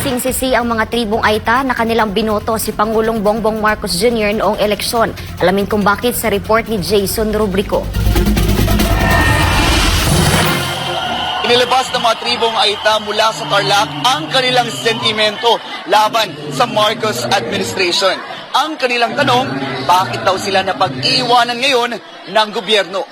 Sinising-sisi ang mga tribong Aita na kanilang binoto si Pangulong Bongbong Marcos Jr. noong eleksyon. Alamin kung bakit sa report ni Jason Rubrico. Inilabas ng mga tribong Aita mula sa Tarlac ang kanilang sentimento laban sa Marcos administration. Ang kanilang tanong, bakit daw sila napag-iwanan ngayon ng gobyerno?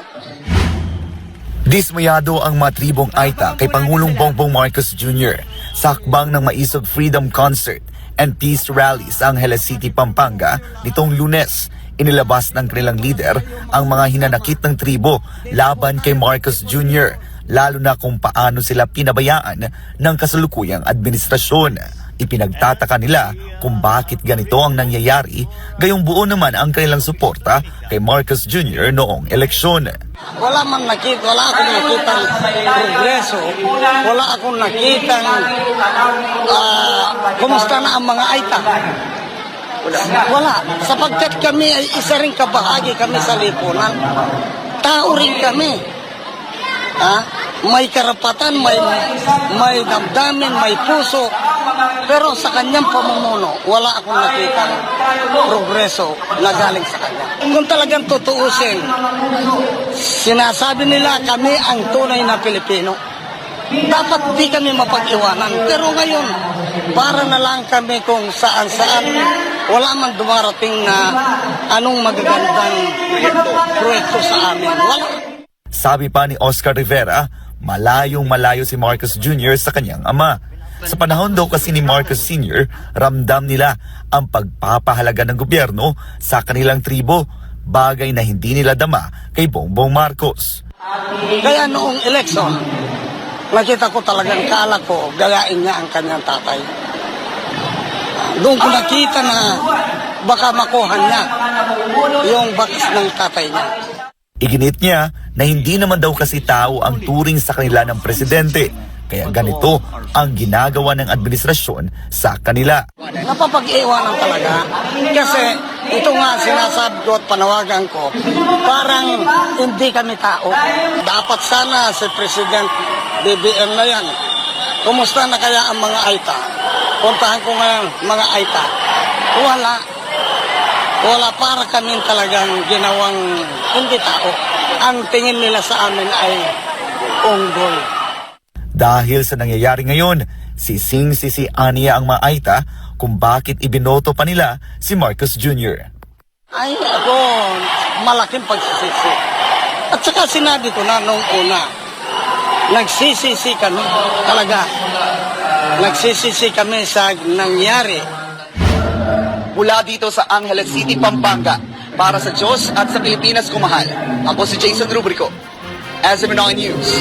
Dismayado ang mga tribong Aita kay Pangulong Bongbong Marcos Jr. sa hakbang ng Maisog Freedom Concert and Peace Rally sa Angeles City, Pampanga nitong lunes. Inilabas ng kanilang leader ang mga hinanakit ng tribo laban kay Marcos Jr. lalo na kung paano sila pinabayaan ng kasalukuyang administrasyon. Ipinagtataka nila kung bakit ganito ang nangyayari, gayong buo naman ang kanilang suporta kay Marcos Jr. noong eleksyon. Wala man nakita, wala akong nakitang progreso, wala akong nakitang ah, kumusta na ang mga aita. Wala. Sapagkat kami ay isa rin kabahagi kami sa lipunan. Tao rin kami. Ha? May karapatan, may, may damdamin, may puso. Pero sa kanyang pamumuno, wala akong nakitang progreso na galing sa kanya. Kung talagang tutuusin, sinasabi nila kami ang tunay na Pilipino. Dapat di kami mapag-iwanan. Pero ngayon, para na lang kami kung saan-saan, wala man dumarating na anong magagandang proyekto sa amin. Wala. Sabi pa ni Oscar Rivera, malayong malayo si Marcos Jr. sa kanyang ama. Sa panahon daw kasi ni Marcos Sr., ramdam nila ang pagpapahalaga ng gobyerno sa kanilang tribo, bagay na hindi nila dama kay Bongbong Marcos. Kaya noong election, nakita ko talagang kala ko gayain niya ang kanyang tatay. Doon ko nakita na baka makuha niya yung bakas ng tatay niya. Iginit niya na hindi naman daw kasi tao ang turing sa kanila ng presidente, kaya ganito ang ginagawa ng administrasyon sa kanila. Napapag-iwanan talaga. Kasi ito nga sinasabi ko at panawagan ko, parang hindi kami tao. Dapat sana si President BBM na yan. Kumusta na kaya ang mga Aita? Puntahan ko ngayon mga Aita. Wala. Wala para kami talagang ginawang hindi tao. Ang tingin nila sa amin ay unggol. Dahil sa nangyayari ngayon, sising sisi Ania ang mga Aita kung bakit ibinoto pa nila si Marcos Jr. Ay, ako, malaking pagsisisi. At saka sinabi ko na nung una, nagsisisi kami talaga. Nagsisisi kami sa nangyari. Mula dito sa Angeles City, Pampanga, para sa Diyos at sa Pilipinas kumahal. Ako si Jason Rubrico, SMNI News.